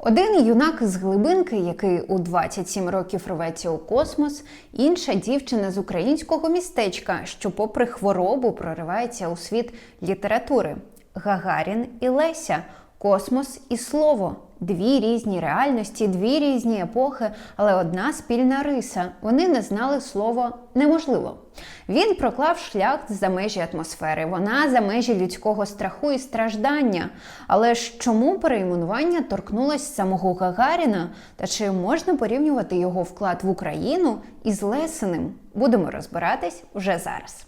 Один юнак з глибинки, який у 27 років рветься у космос, інша дівчина з українського містечка, що, попри хворобу, проривається у світ літератури. Гагарін і Леся, космос і слово. Дві різні реальності, дві різні епохи, але одна спільна риса. Вони не знали слово неможливо. Він проклав шлях за межі атмосфери, вона за межі людського страху і страждання. Але ж чому перейменування торкнулось самого Гагаріна? Та чи можна порівнювати його вклад в Україну із Лесиним? Будемо розбиратись вже зараз.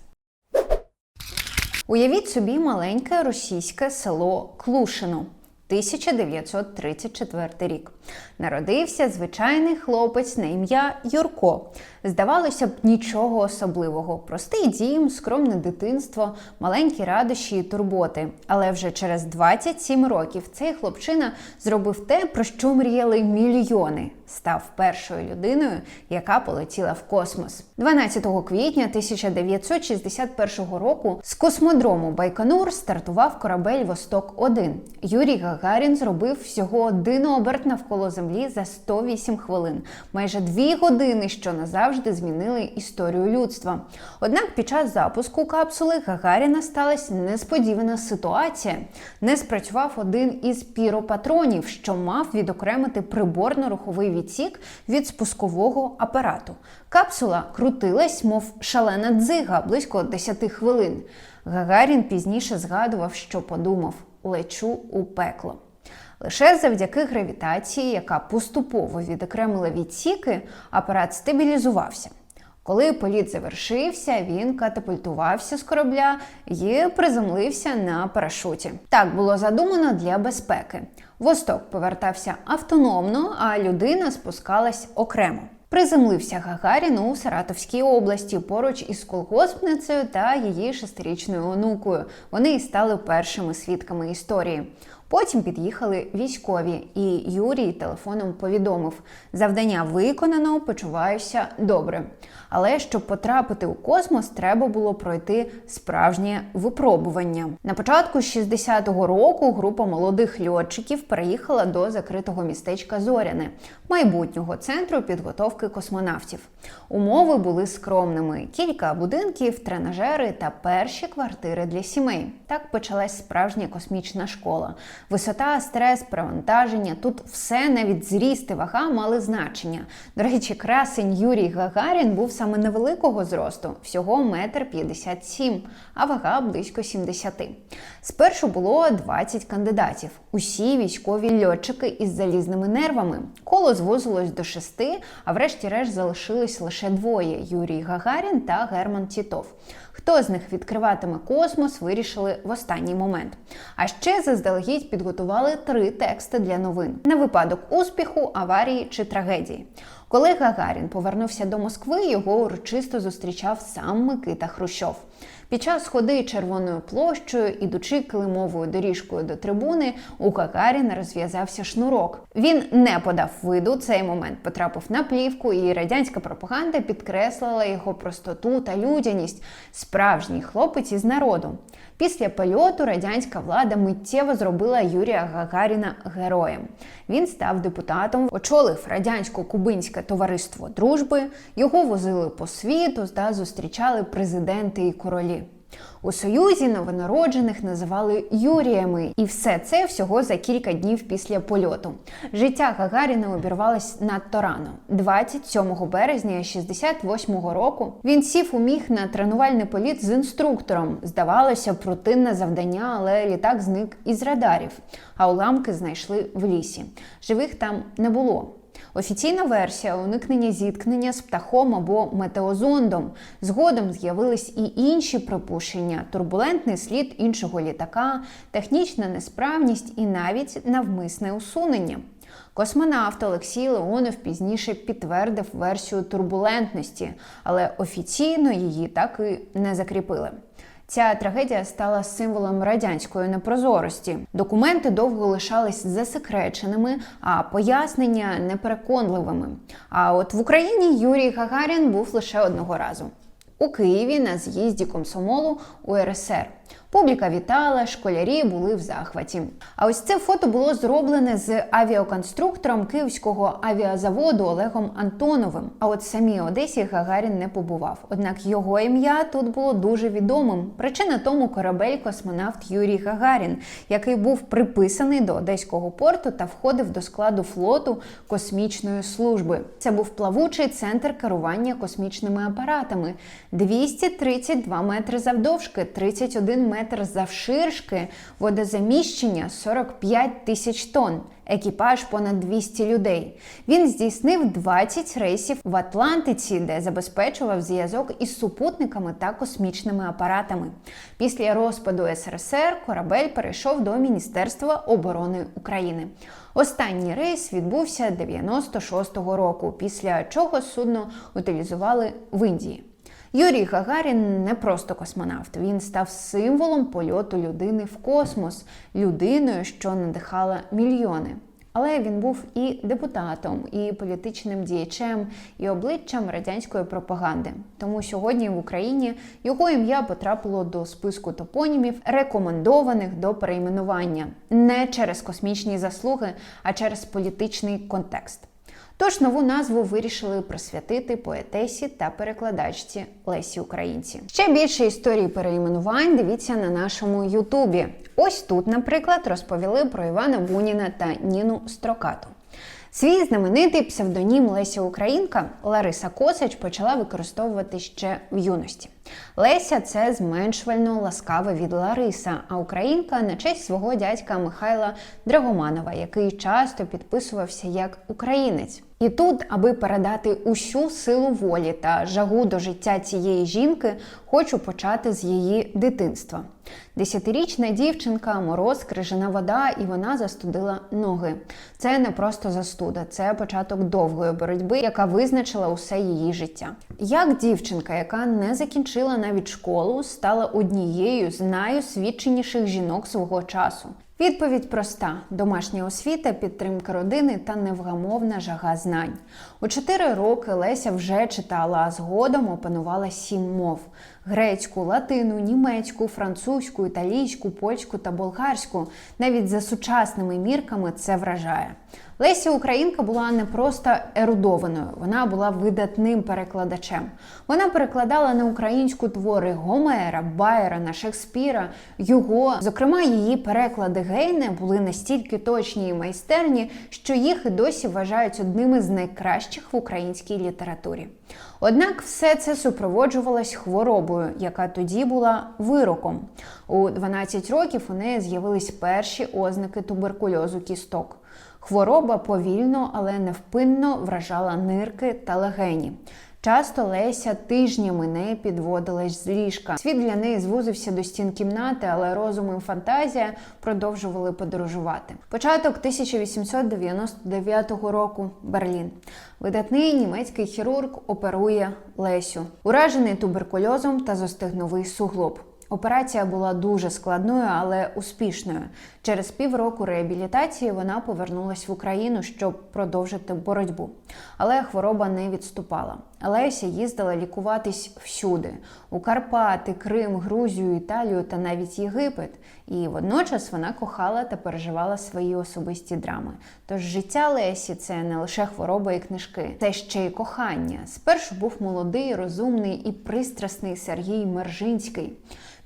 Уявіть собі маленьке російське село Клушино. 1934 рік. Народився звичайний хлопець на ім'я Юрко. Здавалося б, нічого особливого. Простий дім, скромне дитинство, маленькі радощі і турботи. Але вже через 27 років цей хлопчина зробив те, про що мріяли мільйони. Став першою людиною, яка полетіла в космос. 12 квітня 1961 року з космодрому Байконур стартував корабель Восток 1 Юрій Гагарін зробив всього один оберт навколо землі за 108 хвилин, майже дві години, що назавжди змінили історію людства. Однак під час запуску капсули Гагаріна сталася несподівана ситуація. Не спрацював один із піропатронів, що мав відокремити приборно-руховий відсік від спускового апарату. Капсула крутилась, мов шалена дзига, близько 10 хвилин. Гагарін пізніше згадував, що подумав: лечу у пекло. Лише завдяки гравітації, яка поступово відокремила відсіки, апарат стабілізувався. Коли політ завершився, він катапультувався з корабля і приземлився на парашуті. Так було задумано для безпеки. Восток повертався автономно, а людина спускалась окремо. Приземлився Гагарін у Саратовській області поруч із колгоспницею та її шестирічною онукою. Вони і стали першими свідками історії. Потім під'їхали військові, і Юрій телефоном повідомив: завдання виконано, почуваюся добре. Але щоб потрапити у космос, треба було пройти справжнє випробування. На початку 60-го року група молодих льотчиків переїхала до закритого містечка Зоряне, майбутнього центру підготовки космонавтів. Умови були скромними: кілька будинків, тренажери та перші квартири для сімей. Так почалась справжня космічна школа. Висота, стрес, перевантаження тут все навіть зріст і вага мали значення. До речі, красень Юрій Гагарін був саме невеликого зросту, всього метр п'ятдесят сім, а вага близько 70. Спершу було 20 кандидатів, усі військові льотчики із залізними нервами. Коло звузилось до шести, а врешті-решт залишилось лише двоє: Юрій Гагарін та Герман Тітов. Хто з них відкриватиме космос, вирішили в останній момент. А ще заздалегідь підготували три тексти для новин на випадок успіху, аварії чи трагедії. Коли Гагарін повернувся до Москви, його урочисто зустрічав сам Микита Хрущов. Під час ходи червоною площею, ідучи килимовою доріжкою до трибуни, у Гагаріна розв'язався шнурок. Він не подав виду. Цей момент потрапив на плівку, і радянська пропаганда підкреслила його простоту та людяність. Справжній хлопець із народу. Після польоту радянська влада миттєво зробила Юрія Гагаріна героєм. Він став депутатом, очолив радянсько-кубинське товариство дружби. Його возили по світу та зустрічали президенти і королі. У Союзі новонароджених називали Юріями, і все це всього за кілька днів після польоту. Життя Гагаріна обірвалось надто рано. 27 березня 68-го року він сів у міг на тренувальний політ з інструктором. Здавалося, б, рутинне завдання, але літак зник із радарів, а уламки знайшли в лісі. Живих там не було. Офіційна версія уникнення зіткнення з птахом або метеозондом. Згодом з'явились і інші припущення: турбулентний слід іншого літака, технічна несправність і навіть навмисне усунення. Космонавт Олексій Леонов пізніше підтвердив версію турбулентності, але офіційно її так і не закріпили. Ця трагедія стала символом радянської непрозорості. Документи довго лишались засекреченими, а пояснення непереконливими. А от в Україні Юрій Гагарін був лише одного разу. У Києві на з'їзді комсомолу УРСР. Публіка вітала, школярі були в захваті. А ось це фото було зроблене з авіаконструктором київського авіазаводу Олегом Антоновим. А от самій Одесі Гагарін не побував. Однак його ім'я тут було дуже відомим. Причина тому корабель космонавт Юрій Гагарін, який був приписаний до одеського порту та входив до складу флоту космічної служби. Це був плавучий центр керування космічними апаратами 232 метри завдовжки, 31 метр завширшки, водозаміщення 45 тисяч тонн. Екіпаж понад 200 людей. Він здійснив 20 рейсів в Атлантиці, де забезпечував зв'язок із супутниками та космічними апаратами. Після розпаду СРСР корабель перейшов до Міністерства оборони України. Останній рейс відбувся 96-го року, після чого судно утилізували в Індії. Юрій Гагарін не просто космонавт, він став символом польоту людини в космос, людиною, що надихала мільйони. Але він був і депутатом, і політичним діячем, і обличчям радянської пропаганди. Тому сьогодні в Україні його ім'я потрапило до списку топонімів, рекомендованих до перейменування не через космічні заслуги, а через політичний контекст. Тож нову назву вирішили присвятити поетесі та перекладачці Лесі Українці. Ще більше історій переіменувань дивіться на нашому Ютубі. Ось тут, наприклад, розповіли про Івана Буніна та Ніну Строкату. Свій знаменитий псевдонім Леся Українка Лариса Косач почала використовувати ще в юності. Леся це зменшувально ласкаве від Лариса, а Українка на честь свого дядька Михайла Драгоманова, який часто підписувався як українець. І тут, аби передати усю силу волі та жагу до життя цієї жінки, хочу почати з її дитинства. Десятирічна дівчинка, мороз, крижана вода, і вона застудила ноги. Це не просто застуда, це початок довгої боротьби, яка визначила усе її життя. Як дівчинка, яка не закінчила навіть школу, стала однією з найосвідченіших жінок свого часу. Відповідь проста: домашня освіта, підтримка родини та невгамовна жага знань. У чотири роки Леся вже читала, а згодом опанувала сім мов: грецьку, латину, німецьку, французьку, італійську, польську та болгарську. Навіть за сучасними мірками це вражає. Леся Українка була не просто ерудованою, вона була видатним перекладачем. Вона перекладала на українську твори Гомера, Байрона, Шекспіра, Юго. Зокрема, її переклади Гейне були настільки точні і майстерні, що їх і досі вважають одними з найкращих в українській літературі. Однак все це супроводжувалось хворобою, яка тоді була вироком. У 12 років у неї з'явились перші ознаки туберкульозу кісток. Хвороба повільно, але невпинно вражала нирки та легені. Часто Леся тижнями не підводилась з ліжка. Світ для неї звузився до стін кімнати, але розум і фантазія продовжували подорожувати. Початок 1899 року Берлін. Видатний німецький хірург оперує Лесю, уражений туберкульозом та зостигновий суглоб. Операція була дуже складною, але успішною. Через півроку реабілітації вона повернулась в Україну, щоб продовжити боротьбу. Але хвороба не відступала. Леся їздила лікуватись всюди: у Карпати, Крим, Грузію, Італію та навіть Єгипет. І водночас вона кохала та переживала свої особисті драми. Тож життя Лесі це не лише хвороба і книжки, це ще й кохання. Спершу був молодий, розумний і пристрасний Сергій Мержинський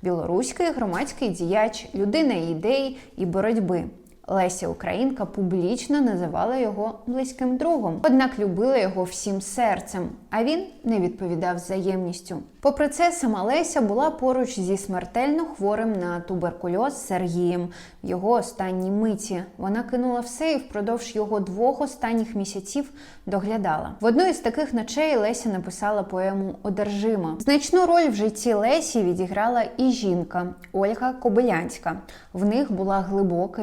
білоруський громадський діяч, людина ідей і боротьби. Леся Українка публічно називала його близьким другом, однак любила його всім серцем, а він не відповідав взаємністю. Попри це, сама Леся була поруч зі смертельно хворим на туберкульоз Сергієм в його останній миті. Вона кинула все і впродовж його двох останніх місяців доглядала. В одну із таких ночей Леся написала поему Одержима. Значну роль в житті Лесі відіграла і жінка Ольга Кобилянська. В них була глибока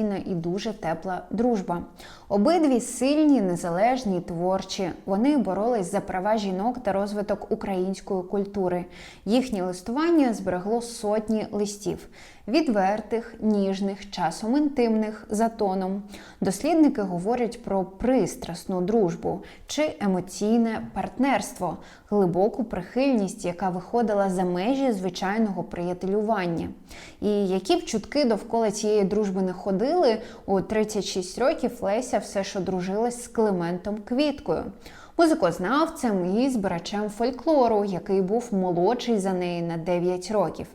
емоційна і дуже тепла дружба. Обидві сильні, незалежні, творчі. Вони боролись за права жінок та розвиток української культури. Їхнє листування зберегло сотні листів. відвертих, ніжних, часом інтимних за тоном. Дослідники говорять про пристрасну дружбу чи емоційне партнерство, глибоку прихильність, яка виходила за межі звичайного приятелювання. І які б чутки довкола цієї дружби не ходили, у 36 років Леся все що дружилась з Климентом Квіткою. Музикознавцем і збирачем фольклору, який був молодший за неї на 9 років.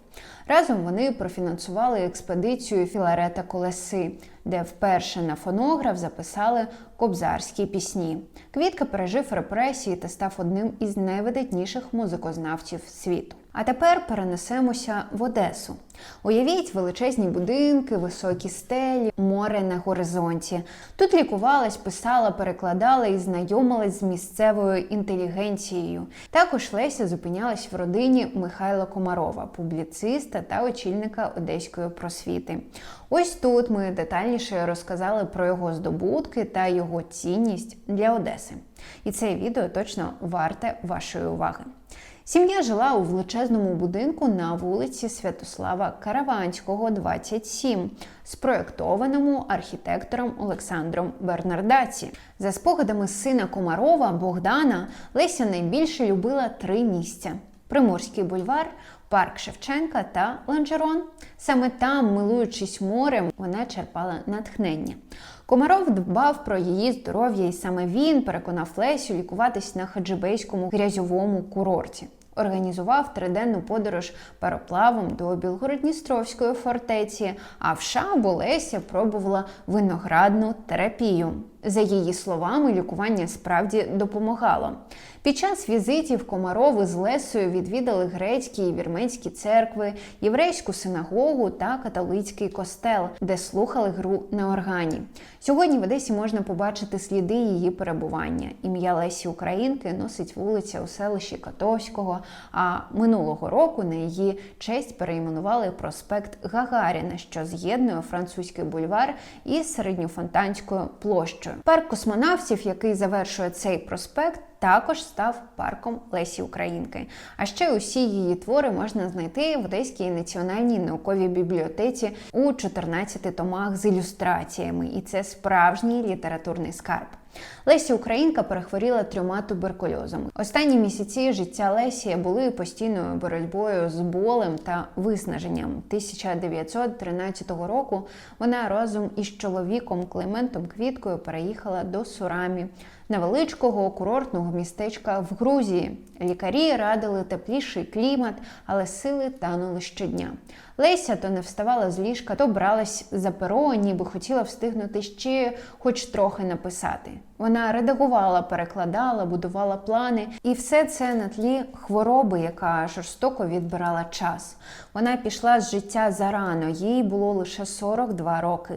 Разом вони профінансували експедицію Філарета Колеси, де вперше на фонограф записали кобзарські пісні. Квітка пережив репресії та став одним із найвидатніших музикознавців світу. А тепер перенесемося в Одесу. Уявіть величезні будинки, високі стелі, море на горизонті. Тут лікувалась, писала, перекладала і знайомилась з місцевою інтелігенцією. Також Леся зупинялась в родині Михайла Комарова, публіциста та очільника одеської просвіти. Ось тут ми детальніше розказали про його здобутки та його цінність для Одеси. І це відео точно варте вашої уваги. Сім'я жила у величезному будинку на вулиці Святослава Караванського, 27, спроєктованому архітектором Олександром Бернардаці. За спогадами сина Комарова Богдана, Леся найбільше любила три місця: Приморський бульвар, парк Шевченка та Ланжерон. Саме там, милуючись морем, вона черпала натхнення. Комаров дбав про її здоров'я, і саме він переконав Лесю лікуватись на хаджибейському грязьовому курорті. Організував триденну подорож пароплавом до Білгородністровської фортеці, а в Шабу Леся пробувала виноградну терапію. За її словами, лікування справді допомагало. Під час візитів Комарови з Лесою відвідали грецькі і вірменські церкви, єврейську синагогу та католицький костел, де слухали гру на органі. Сьогодні в Одесі можна побачити сліди її перебування. Ім'я Лесі Українки носить вулиця у селищі Котовського. А минулого року на її честь перейменували проспект Гагаріна, що з'єднує французький бульвар із середньофонтанською площею. Парк космонавтів, який завершує цей проспект, також став парком Лесі Українки. А ще усі її твори можна знайти в Одеській національній науковій бібліотеці у 14 томах з ілюстраціями, і це справжній літературний скарб. Лесі Українка перехворіла трьома туберкульозами. Останні місяці життя Лесі були постійною боротьбою з болем та виснаженням. 1913 року вона разом із чоловіком Климентом Квіткою переїхала до Сурамі, невеличкого курортного містечка в Грузії. Лікарі радили тепліший клімат, але сили танули щодня. Леся то не вставала з ліжка, то бралась за перо, ніби хотіла встигнути ще хоч трохи написати. Вона редагувала, перекладала, будувала плани, і все це на тлі хвороби, яка жорстоко відбирала час. Вона пішла з життя зарано, їй було лише 42 роки.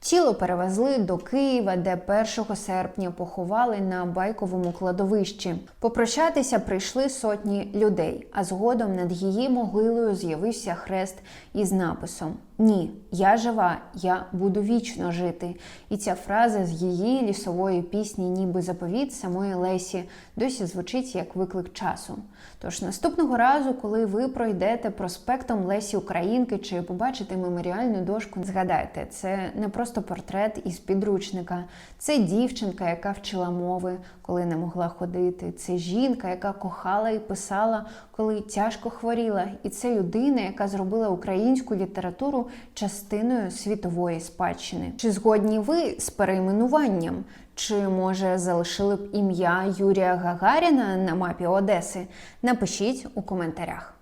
Тіло перевезли до Києва, де 1 серпня поховали на байковому кладовищі. Попрощатися прийшли сотні людей, а згодом над її могилою з'явився хрест із написом Ні, я жива, я буду вічно жити. І ця фраза з її лісової пісні, ніби заповіт самої Лесі, досі звучить як виклик часу. Тож наступного разу, коли ви пройдете проспектом Лесі Українки чи побачите меморіальну дошку, згадайте, це не просто портрет із підручника, це дівчинка, яка вчила мови, коли не могла ходити. Це жінка, яка кохала і писала, коли тяжко хворіла. І це людина, яка зробила українську літературу частиною світової спадщини. Чи згодні ви з перейменуванням? Чи може залишили б ім'я Юрія Гагаріна на мапі Одеси? Напишіть у коментарях.